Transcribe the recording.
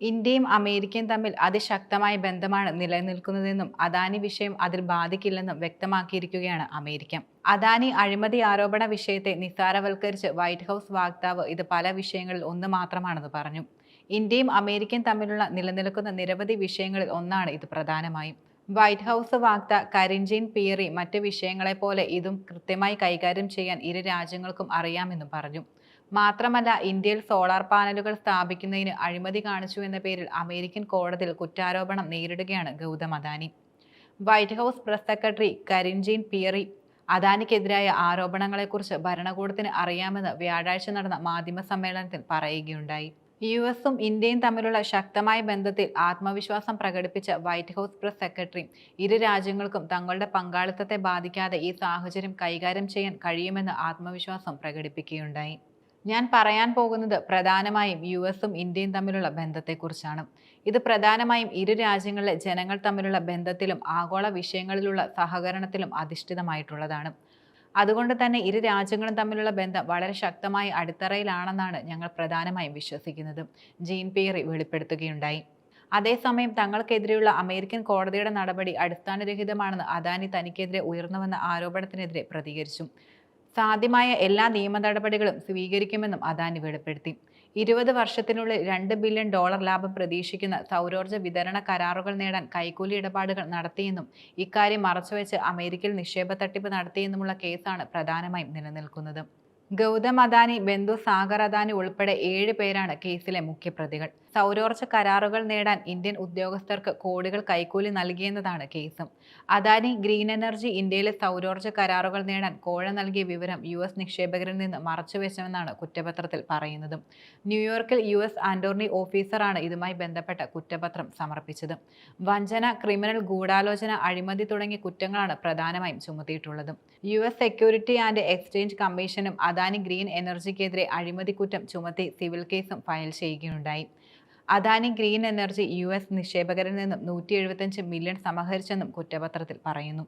ഇന്ത്യയും അമേരിക്കയും തമ്മിൽ അതിശക്തമായ ബന്ധമാണ് നിലനിൽക്കുന്നതെന്നും അദാനി വിഷയം അതിൽ ബാധിക്കില്ലെന്നും വ്യക്തമാക്കിയിരിക്കുകയാണ് അമേരിക്ക. അദാനി അഴിമതി ആരോപണ വിഷയത്തെ നിസ്സാരവൽക്കരിച്ച് വൈറ്റ് ഹൗസ് വാക്താവ് ഇത് പല വിഷയങ്ങളിൽ ഒന്ന് മാത്രമാണെന്ന് പറഞ്ഞു. ഇന്ത്യയും അമേരിക്കയും തമ്മിലുള്ള നിലനിൽക്കുന്ന നിരവധി വിഷയങ്ങളിൽ ഒന്നാണ് ഇത് പ്രധാനമായും. വൈറ്റ് ഹൗസ് വാക്ത കരിഞ്ചീൻ പിയറി മറ്റ് വിഷയങ്ങളെപ്പോലെ ഇതും കൃത്യമായി കൈകാര്യം ചെയ്യാൻ ഇരു രാജ്യങ്ങൾക്കും അറിയാമെന്നും പറഞ്ഞു. മാത്രമല്ല ഇന്ത്യയിൽ സോളാർ പാനലുകൾ സ്ഥാപിക്കുന്നതിന് അഴിമതി കാണിച്ചു എന്ന പേരിൽ അമേരിക്കൻ കോടതിയിൽ കുറ്റാരോപണം നേരിടുകയാണ് Gautam Adani. White house press secretary Karine Jean Pierre അദാനിക്കെതിരായ ആരോപണങ്ങളെക്കുറിച്ച് ഭരണകൂടത്തിന് അറിയാമെന്ന് വ്യാഴാഴ്ച നടന്ന മാധ്യമ സമ്മേളനത്തിൽ പറയുകയുണ്ടായി. യു എസും ഇന്ത്യയും തമ്മിലുള്ള ശക്തമായ ബന്ധത്തിൽ ആത്മവിശ്വാസം പ്രകടിപ്പിച്ച വൈറ്റ് ഹൗസ് പ്രസ് സെക്രട്ടറി ഇരു രാജ്യങ്ങൾക്കും തങ്ങളുടെ പങ്കാളിത്തത്തെ ബാധിക്കാതെ ഈ സാഹചര്യം കൈകാര്യം ചെയ്യാൻ കഴിയുമെന്ന് ആത്മവിശ്വാസം പ്രകടിപ്പിക്കുകയുണ്ടായി. ഞാൻ പറയാൻ പോകുന്നത് പ്രധാനമായും യു എസും ഇന്ത്യയും തമ്മിലുള്ള ബന്ധത്തെക്കുറിച്ചാണ്. ഇത് പ്രധാനമായും ഇരു രാജ്യങ്ങളിലെ ജനങ്ങൾ തമ്മിലുള്ള ബന്ധത്തിലും ആഗോള വിഷയങ്ങളിലുള്ള സഹകരണത്തിലും അധിഷ്ഠിതമായിട്ടുള്ളതാണ്. അതുകൊണ്ട് തന്നെ ഇരു രാജ്യങ്ങളും തമ്മിലുള്ള ബന്ധം വളരെ ശക്തമായ അടിത്തറയിലാണെന്നാണ് ഞങ്ങൾ പ്രധാനമായും വിശ്വസിക്കുന്നത്. ജീൻ പിയറി വെളിപ്പെടുത്തുകയുണ്ടായി. അതേസമയം തങ്ങൾക്കെതിരെയുള്ള അമേരിക്കൻ കോടതിയുടെ നടപടി അടിസ്ഥാനരഹിതമാണെന്ന് അദാനി തനിക്കെതിരെ ഉയർന്നുവന്ന ആരോപണത്തിനെതിരെ പ്രതികരിച്ചു. സാധ്യമായ എല്ലാ നിയമ നടപടികളും സ്വീകരിക്കുമെന്നും അദാനി വെളിപ്പെടുത്തി. ഇരുപത് വർഷത്തിനുള്ളിൽ രണ്ട് ബില്യൺ ഡോളർ ലാഭം പ്രതീക്ഷിക്കുന്ന സൗരോർജ വിതരണ കരാറുകൾ നേടാൻ കൈക്കൂലി ഇടപാടുകൾ നടത്തിയെന്നും ഇക്കാര്യം മറച്ചുവെച്ച് അമേരിക്കയിൽ നിക്ഷേപ തട്ടിപ്പ് നടത്തിയെന്നുമുള്ള കേസാണ് പ്രധാനമായും നിലനിൽക്കുന്നത്. ഗൗതം അദാനി ബന്ധു സാഗർ അദാനി ഉൾപ്പെടെ ഏഴ് പേരാണ് കേസിലെ മുഖ്യപ്രതികൾ. സൗരോർജ കരാറുകൾ നേടാൻ ഇന്ത്യൻ ഉദ്യോഗസ്ഥർക്ക് കോടികൾ കൈക്കൂലി നൽകിയെന്നതാണ് കേസും. അദാനി ഗ്രീൻ എനർജി ഇന്ത്യയിലെ സൗരോർജ കരാറുകൾ നേടാൻ കോഴ നൽകിയ വിവരം യു എസ് നിക്ഷേപകരിൽ നിന്ന് മറച്ചുവെച്ചെന്നാണ് കുറ്റപത്രത്തിൽ പറയുന്നത്. ന്യൂയോർക്കിൽ യു എസ് ആന്റോർണി ഓഫീസറാണ് ഇതുമായി ബന്ധപ്പെട്ട കുറ്റപത്രം സമർപ്പിച്ചത്. വഞ്ചന ക്രിമിനൽ ഗൂഢാലോചന അഴിമതി തുടങ്ങിയ കുറ്റങ്ങളാണ് പ്രധാനമായും ചുമത്തിയിട്ടുള്ളത്. U S security and exchange കമ്മീഷനും അദാനി ഗ്രീൻ എനർജിക്കെതിരെ അഴിമതി കുറ്റം ചുമത്തി സിവിൽ കേസും ഫയൽ ചെയ്യുകയുണ്ടായി. Adani green energy U S നിക്ഷേപകരിൽ നിന്നും നൂറ്റി മില്യൺ സമാഹരിച്ചെന്നും കുറ്റപത്രത്തിൽ പറയുന്നു.